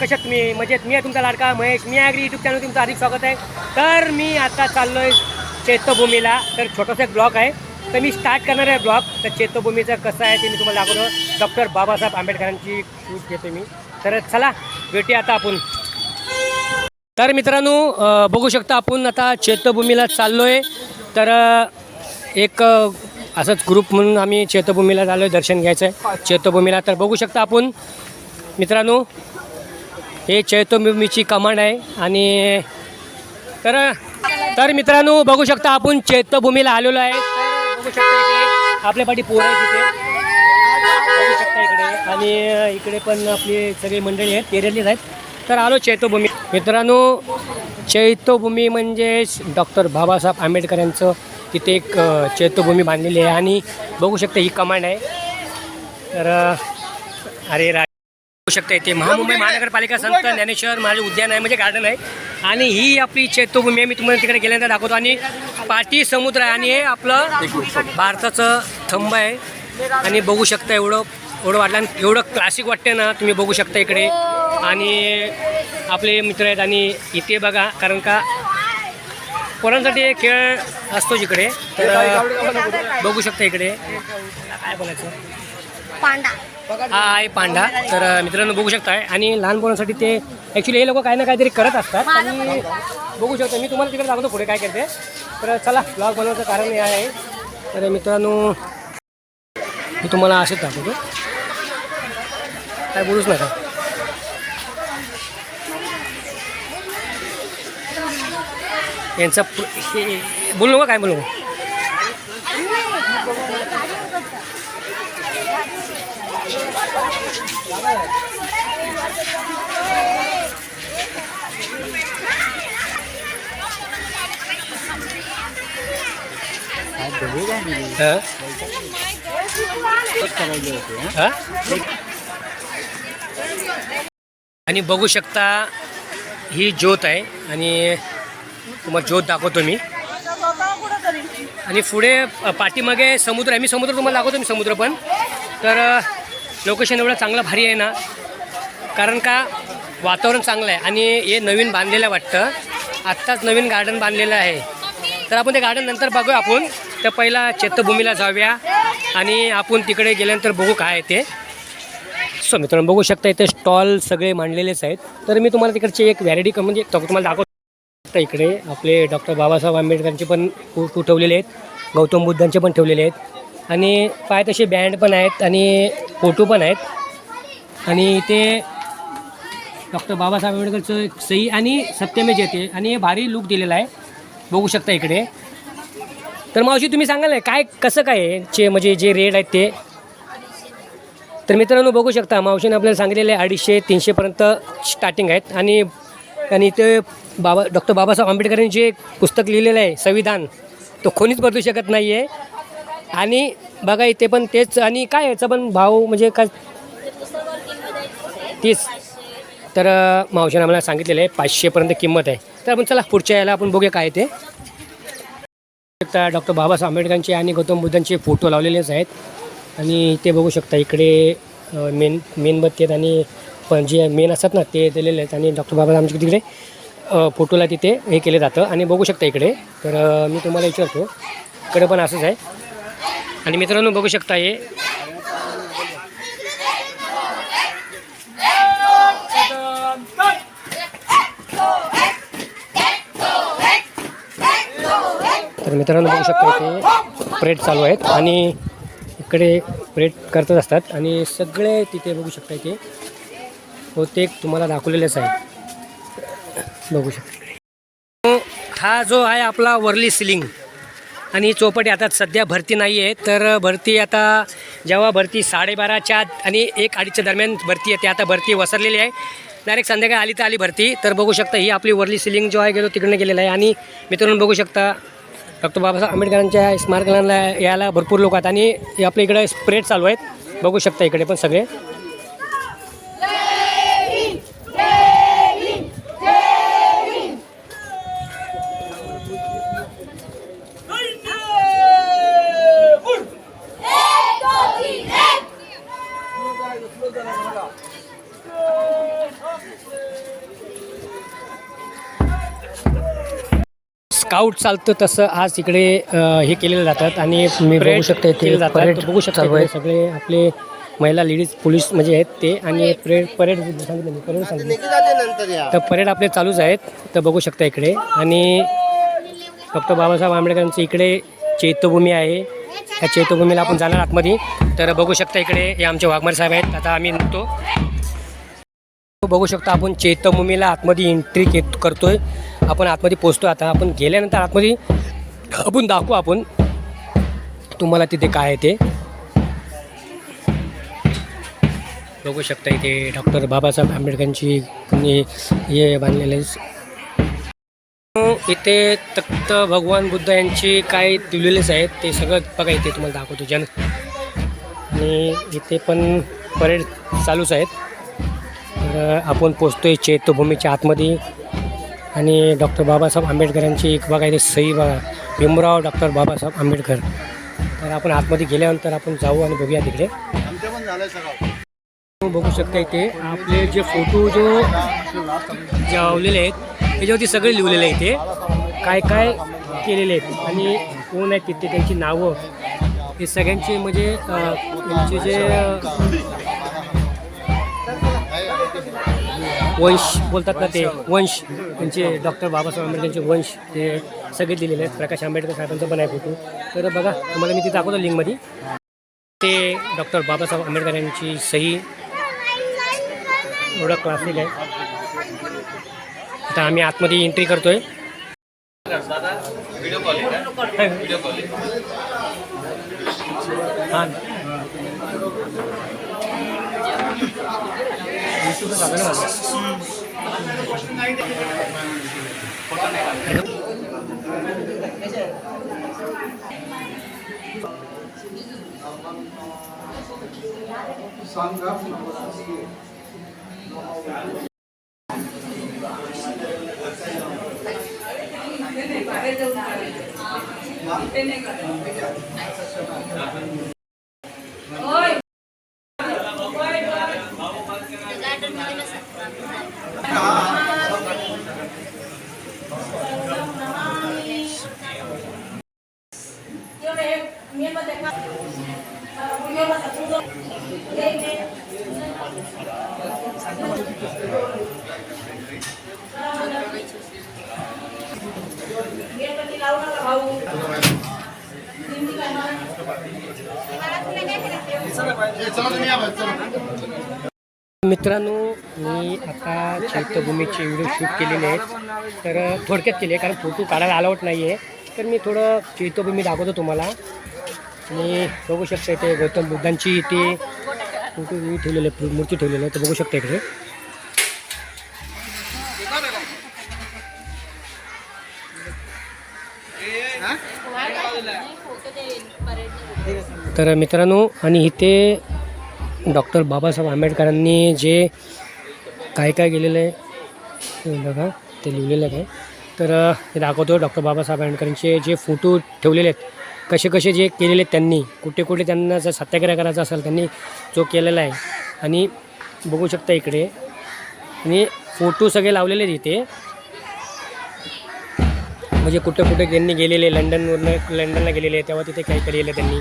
कशात तुम्ही मजेत मी आहे तुमचा लाडका महेश मी ॲग्री यूट्यूब चॅनल तुमचं अधिक स्वागत आहे. तर मी आता चाललो आहे चैत्यभूमीला तर छोटासा एक ब्लॉग आहे. तर मी स्टार्ट करणार आहे ब्लॉग. तर चैत्यभूमीचं कसं आहे ते मी तुम्हाला दाखवतो. डॉक्टर बाबासाहेब आंबेडकरांची शूट घेतो मी. तर चला भेटूया आता आपण. तर मित्रांनो बघू शकता आपण आता चैत्यभूमीला चाललो आहे तर एक असंच ग्रुप म्हणून आम्ही चैत्यभूमीला चाललो आहे दर्शन घ्यायचं आहे चैत्यभूमीला तर बघू शकता आपण. मित्रांनो हे चैत्यभूमीची कमांड आहे आणि तर तर मित्रांनो बघू शकता आपण चैत्यभूमीला आलेलो आहे. बघू शकता आपल्या पाठी पोरं आहे तिथे बघू शकता इकडे. आणि इकडे पण आपली सगळी मंडळी आहेत केरळीच आहेत. तर आलो चैत्यभूमी मित्रांनो चैत्यभूमी म्हणजे डॉक्टर बाबासाहेब आंबेडकर यांचं तिथे एक अ, चैत्यभूमी बांधलेली आहे. आणि बघू शकता ही कमांड आहे. तर अरे रा शकता. इथे महामुंबई महानगरपालिका संत ज्ञानेश्वर महाराज उद्यान आहे म्हणजे गार्डन आहे. आणि ही आपली चैत्यभूमी आहे मी तुम्हाला तिकडे गेल्यानंतर दाखवतो. आणि पाटी समुद्र आहे आणि हे आपलं भारताचं थंब आहे. आणि बघू शकता एवढं एवढं वाटलं आणि एवढं क्लासिक वाटते ना तुम्ही बघू शकता इकडे. आणि आपले मित्र आहेत आणि इथे बघा कारण का पोरांसाठी एक खेळ असतो जिकडे. तर बघू शकता इकडे. काय बोलायचं? पांडा. हा आहे पांडा तर मित्रांनो बघू शकताय. आणि लहान मुलांसाठी ते ॲक्च्युली हे लोक काही ना काहीतरी करत असतात. आणि बघू शकतो. मी तुम्हाला तिकडे दाखवतो पुढे काय करते. तर चला ब्लॉग बनवायचं कारण हे आहे. तर मित्रांनो मी तुम्हाला असेच दाखवतो. काय बोलूच नका. यांचा बोलू नका काय बोलू नका हां हां आणि बघू शकता ही ज्योत आहे आणि तुम्हाला ज्योत दाखवतो मी. आणि पुढे पाठीमागे समुद्र आहे. मी समुद्र तुम्हाला दाखवतो मी समुद्र पण. तर लोकेशन एवढं चांगलं भारी आहे ना? कारण का वातावरण चांगलं आहे आणि हे नवीन बांधलेलं वाटतं. आत्ताच नवीन गार्डन बांधलेलं आहे. तर आपण ते गार्डन नंतर बघू आपण. तर पहिला चैत्यभूमीला जाऊया आणि आपण तिकडे गेल्यानंतर बघू काय आहे ते. सो मित्रांनो बघू शकता इथे स्टॉल सगळे मांडलेलेच आहेत. तर मी तुम्हाला तिकडचे एक व्हॅरायटी म्हणजे तुम्हाला दाखवतो. इकडे आपले डॉक्टर बाबासाहेब आंबेडकरांचे पण फोटो ठेवलेले आहेत. गौतम बुद्धांचे पण ठेवलेले आहेत. आणि पाय तसे बँड पण आहेत आणि फोटो पण आहेत. आणि इथे डॉक्टर बाबासाहेब आंबेडकरचं एक सही आणि सत्यमेज येते. आणि हे भारी लुक दिलेला आहे. बघू शकता इकडे. तर मावशी तुम्ही सांगाल ना काय कसं काय चे म्हणजे जे रेट आहेत ते. तर मित्रांनो बघू शकता मावशीने आपल्याला सांगितलेले आहे अडीचशे तीनशेपर्यंत स्टार्टिंग आहेत. आणि आणि इथे बाबा डॉक्टर बाबासाहेब आंबेडकरांनी जे पुस्तक लिहिलेलं आहे संविधान तो कोणीच बदलू शकत नाही आहे आणि बघा इथे पण तेच आणि काय याचा पण भाव म्हणजे काय? तीस. तर अ, आम्हाला सांगितलेलं आहे पाचशेपर्यंत किंमत आहे. तर आपण चला पुढच्या याला आपण बघूया काय ते. शकता डॉक्टर बाबासाहेब आंबेडकरांचे आणि गौतम बुद्धांचे फोटो लावलेलेच आहेत. आणि ते बघू शकता इकडे मेन मेणबत्ती आहेत आणि पण जे मेन असतात ना ते दिलेले आहेत. आणि डॉक्टर बाबासाहेबांचे तिकडे फोटोला तिथे हे केलं जातं. आणि बघू शकता इकडे तर मी तुम्हाला विचारतो इकडे पण असंच आहे. आणि मित्रांनो बघू शकता हे. तर मित्रांनो बघू शकता इथे परेड चालू आहेत आणि इकडे परेड करतच असतात. आणि सगळे तिथे बघू शकता इथे. बहुतेक तुम्हाला दाखवलेलेच आहे बघू शकता. हा जो आहे आपला वरली सिलिंग. आणि चौपटी आता सध्या भरती नाही आहे. तर भरती आता जेव्हा भरती साडेबाराच्या आणि एक अडीचच्या दरम्यान भरती आहे ते आता भरती वसरलेली आहे. डायरेक्ट संध्याकाळी आली तर आली भरती. तर बघू शकता ही आपली वरली सिलिंग जो आहे गेलो तिकडनं गेलेला आहे. आणि मित्रांनो बघू शकता डॉक्टर बाबासाहेब आंबेडकरांच्या स्मारकाला यायला भरपूर लोक आहेत. आणि आपल्या इकडे स्प्रेड चालू आहेत. बघू शकता इकडे पण सगळे. स्काउट चालतं तसं आज इकडे अ, हे केलेलं जातात आणि मी बघू शकता इथे जातात. बघू शकता इकडे सगळे आपले महिला लेडीज पोलीस म्हणजे आहेत ते आणि परेड परेड सांगितलं मी, परेड सांगितलं तर परेड आपले चालूच आहेत तर बघू शकता इकडे. आणि डॉक्टर बाबासाहेब आंबेडकरांचं इकडे चैत्यभूमी आहे. या चैत्यभूमीला आपण जाणार आतमध्ये. तर बघू शकता इकडे हे आमचे वाघमारे साहेब आहेत. आता आम्ही निघतो. बघू शकता आपण चैत्यभूमीला आतमध्ये एंट्री घेत करतोय. आपण आतमध्ये पोचतो आता आपण गेल्यानंतर आतमध्ये आपण दाखवू आपण. तुम्हाला तिथे काय आहे ते. बघू शकता इथे डॉक्टर बाबासाहेब आंबेडकरांची हे बांधलेले बांधलेलं आहे. इथे तख्त भगवान बुद्ध यांची काय दिलेलेच आहेत ते सगळं बघा इथे तुम्हाला दाखवतो. जन आणि इथे पण परेड चालूच आहेत. तर आपण पोचतोय चैत्यभूमीच्या आतमध्ये. आणि डॉक्टर बाबासाहेब आंबेडकरांची एक बघा इथे सई बघा भीमराव डॉक्टर बाबासाहेब आंबेडकर. तर आपण आतमध्ये गेल्यानंतर आपण जाऊ आणि बघूया तिकडे. बघू शकता इथे आपले जे फोटो जो लावलेले आहेत त्याच्यावरती सगळे लिहिलेले आहे इथे. काय काय केलेले आहेत आणि कोण आहेत तिथे त्यांची नावं. हे सगळ्यांचे म्हणजे त्यांचे जे वंश बोलतात ना ते वंश. त्यांचे डॉक्टर बाबासाहेब आंबेडकरांचे वंश ते सगळे दिलेले आहेत. प्रकाश आंबेडकर साहेबांचा पण आहे फोटो. तर बघा तुम्हाला मी ते दाखवतो लिंकमध्ये. ते डॉक्टर बाबासाहेब आंबेडकर यांची सही एवढं क्लासिक आहे. आता आम्ही आतमध्ये एंट्री करतोय. हां. 你是干啥的了？上个。मित्रांनो मी आता चैत्यभूमीचे व्हिडिओ शूट केलेले आहेत. तर थोडक्यात केले कारण फोटो काढायला अलावट नाही आहे तर मी थोडं चैत्यभूमी दाखवतो तुम्हाला. आणि बघू शकता इथे गौतम बुद्धांची इथे फोटो ठेवलेले आहे, मूर्ती ठेवलेली आहे तर बघू शकता इकडे. तर मित्रांनो आणि इथे डॉक्टर बाबासाहेब आंबेडकरांनी जे काय काय गेलेलं आहे बघा ते लिहिलेलं आहे. तर हे दाखवतो डॉक्टर बाबासाहेब आंबेडकरांचे जे फोटो ठेवलेले आहेत कसे कसे जे केलेले आहेत त्यांनी कुठे कुठे त्यांना जर सत्याग्रह करायचा असेल त्यांनी जो केलेला आहे. आणि बघू शकता इकडे आणि फोटो सगळे लावलेले आहेत इथे. म्हणजे कुठे कुठे त्यांनी गेलेले लंडनवरनं लंडनला गेलेले तेव्हा तिथे काही केलेलं त्यांनी.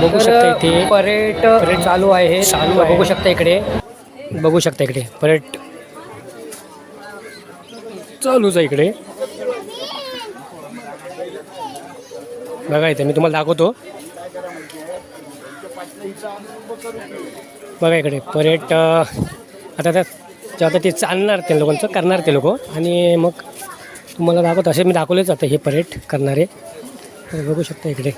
बघू शकता इथे. परेड परेड चालू आहे. चालू आहे. बघू शकता इकडे. बघू शकता इकडे. परेड चालूच आहे इकडे. बघा इथे मी तुम्हाला दाखवतो. बघा इकडे परेड आता त्या जे आता ते चालणार ते लोकांचं करणार ते लोक. आणि मग तुम्हाला दाखवत असे मी दाखवलेच आता हे परेड करणारे. तर बघू शकता इकडे.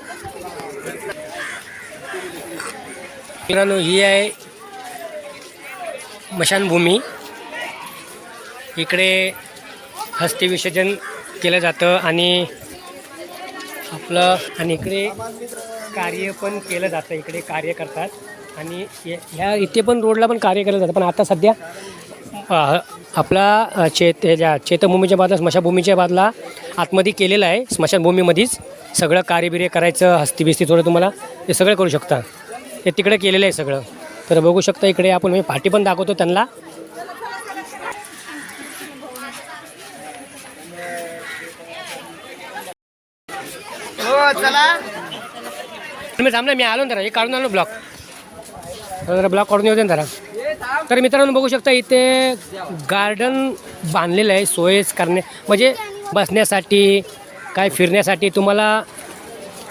मित्रांनो ही आहे मशानभूमी. इकडे हस्तिविसर्जन केलं जातं आणि आपलं आणि इकडे कार्य पण केलं जातं इकडे कार्य करतात. आणि ह्या इथे पण रोडला पण कार्य केलं जातं पण आता सध्या आपला चेत ह्याच्या चेतभूमीच्या बाजूला स्मशानभूमीच्या बाजूला आतमध्ये केलेलं आहे. स्मशानभूमीमध्येच सगळं कार्यबिर्य करायचं हस्तीबिस्ती थोडं तुम्हाला ते सगळं करू शकता. ते तिकडे केलेलं आहे सगळं. तर बघू शकता इकडे आपण मी पाठी पण दाखवतो त्यांना. हो चला. तुम्ही थांबलं मी आलो ना जरा. हे काढून आलो ब्लॉक जरा ब्लॉक काढून येऊ दे ना जरा. तर मित्रांनो बघू शकता इथे गार्डन बांधलेलं आहे सोयच करणे म्हणजे बसण्यासाठी काय फिरण्यासाठी. तुम्हाला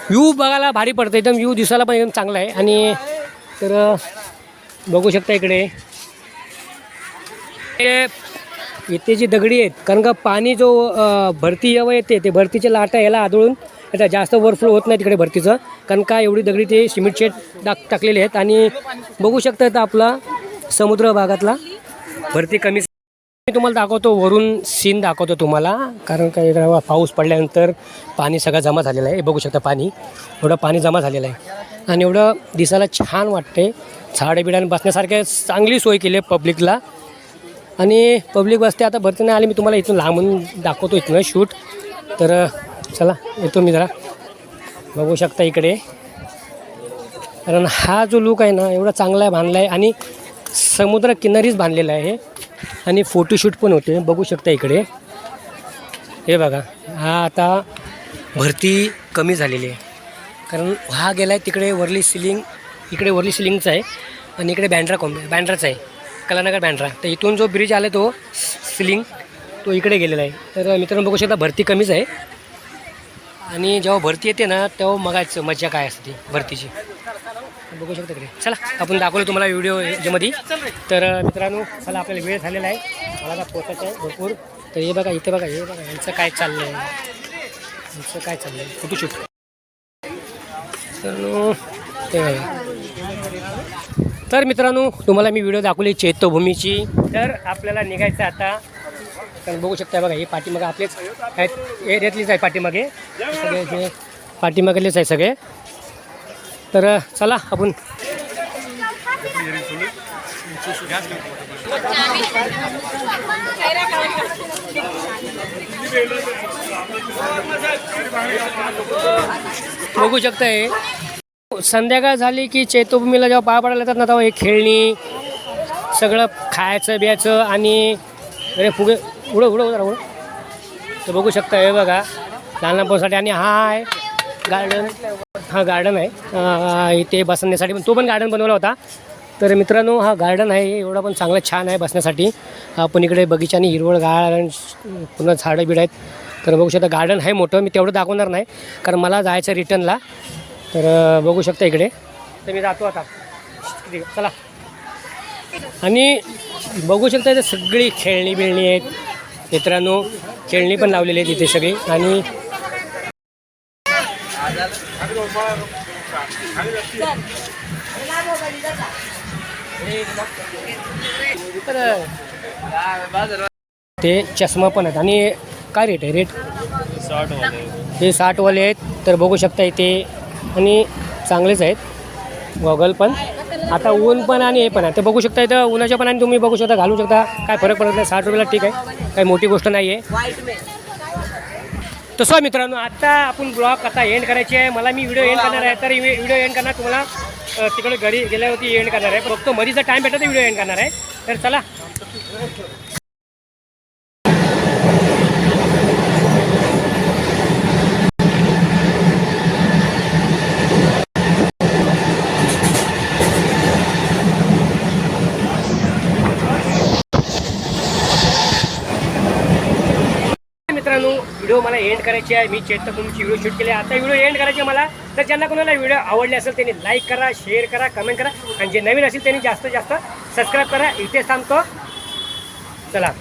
व्ह्यू बघायला भारी पडतं एकदम व्ह्यू दिसायला पण एकदम चांगला आहे. आणि तर बघू शकता इकडे. इथे जी दगडी आहेत कारण का पाणी जो भरती यावं येते ते भरतीच्या लाटा याला आदळून आता जास्त ओव्हरफ्लो होत नाही तिकडे भरतीचं. कारण का एवढी दगडी ते सिमेंट शेड टाक टाकलेले आहेत. आणि बघू शकता इथं आपला समुद्र भागातला? भरती कमी मी तुम्हाला दाखवतो वरून सीन दाखवतो तुम्हाला. कारण काही इकडं पाऊस पडल्यानंतर पाणी सगळं जमा झालेलं आहे. हे बघू शकता पाणी. एवढं पाणी जमा झालेलं आहे. आणि एवढं दिसायला छान वाटते झाडे बिडाने बसण्यासारखे चांगली सोय केली आहे पब्लिकला आणि पब्लिक बसते आता भरती नाही आली. मी तुम्हाला इथून लांबून दाखवतो इथनं शूट तर चला येतो मी जरा. बघू शकता इकडे. कारण हा जो लुक आहे ना एवढा चांगला आहे बांधला आहे. आणि समुद्र किनारीच बांधलेला आहे. आणि फोटोशूट पण होते. बघू शकता इकडे. हे बघा. हा आता भरती कमी झालेली आहे. कारण हा गेला आहे तिकडे वरली सिलिंग इकडे वरली सिलिंगचा आहे. आणि इकडे बँड्रा कॉम बँड्राचा आहे. कलानगर बँड्रा. तर इथून जो ब्रिज आला तो सिलिंग तो इकडे गेलेला आहे. तर मित्रांनो बघू शकता भरती कमीच आहे. आणि जेव्हा भरती येते ना तेव्हा मगायचं मजा काय असते भरतीची? बघू शकता तिकडे चला आपण दाखवलं तुम्हाला व्हिडिओ याच्यामध्ये. तर मित्रांनो चला आपल्याला वेळ झालेला आहे. मला आता पोचायचं आहे भरपूर. तर हे बघा इथे बघा हे बघा यांचं काय चाललं आहे यांचं काय चाललं आहे फोटोशूट तर ते तर मित्रांनो तुम्हाला मी व्हिडिओ दाखवली चैत्यभूमीची. तर आपल्याला निघायचं आहे आता कारण बघू शकता बघा हे पाठीमागे आपलेच आहेत. एरियातलीच आहे पाठीमागे. सगळे जे पाठीमागेलेच आहे सगळे. तर चला आपण बघू शकताय. संध्याकाळ झाली की चैत्यभूमीला जेव्हा पाया पडायला येतात ना तेव्हा हे खेळणी सगळं खायचं बियाचं आणि अरे फुगे उडं उडं जरा उडं तर बघू शकता हे बघा. लहान लहान आणि हा आहे गार्डन हा गार्डन आहे. इथे बसण्यासाठी पण तो पण गार्डन बनवला होता. तर मित्रांनो हा गार्डन आहे. एवढा पण चांगला छान आहे बसण्यासाठी. आपण इकडे बगीचाने हिरवळ गार्डन पुन्हा झाडं बिड आहेत. तर बघू शकता गार्डन आहे मोठं. मी तेवढं दाखवणार नाही. कारण मला जायचं रिटर्नला तर बघू शकता इकडे. तर मी जातो आता. चला. आणि बघू शकता इथे सगळी खेळणी बिळणी आहेत. मित्रांनो खेळणी पण लावलेली आहेत तिथे सगळी. आणि ते चष्मा पण आहेत. आणि काय रेट आहे? रेट हे साठवाले आहेत. तर बघू शकता इथे. आणि चांगलेच आहेत. गॉगल पण. आता ऊन पण आणि हे पण आहे. तर बघू शकता इथं उन्हाच्या पण आणि तुम्ही बघू शकता घालू शकता. काय फरक पडत नाही साठ रुपयाला ठीक आहे. काही मोठी गोष्ट नाही आहे तसं मित्रांनो आता आपण ब्लॉग आता एंड करायची आहे. मला मी व्हिडिओ एंड करणार आहे. तर व्हिडिओ एंड करणार तुम्हाला तिकडे घरी गेल्यावरती एंड करणार आहे. फक्त मधीचा टाईम भेटला तर व्हिडिओ एंड करणार आहे. तर चला मित्रांनो व्हिडिओ मला एंड करायची आहे. मी चेतक तुमची व्हिडिओ शूट केली आहे. आता व्हिडिओ एंड करायची आहे मला. तर ज्यांना कोणाला व्हिडिओ आवडले असेल त्यांनी लाईक करा शेअर करा कमेंट करा. आणि जे नवीन असेल त्यांनी जास्तीत जास्त सबस्क्राईब करा. इथे थांबतो. चला.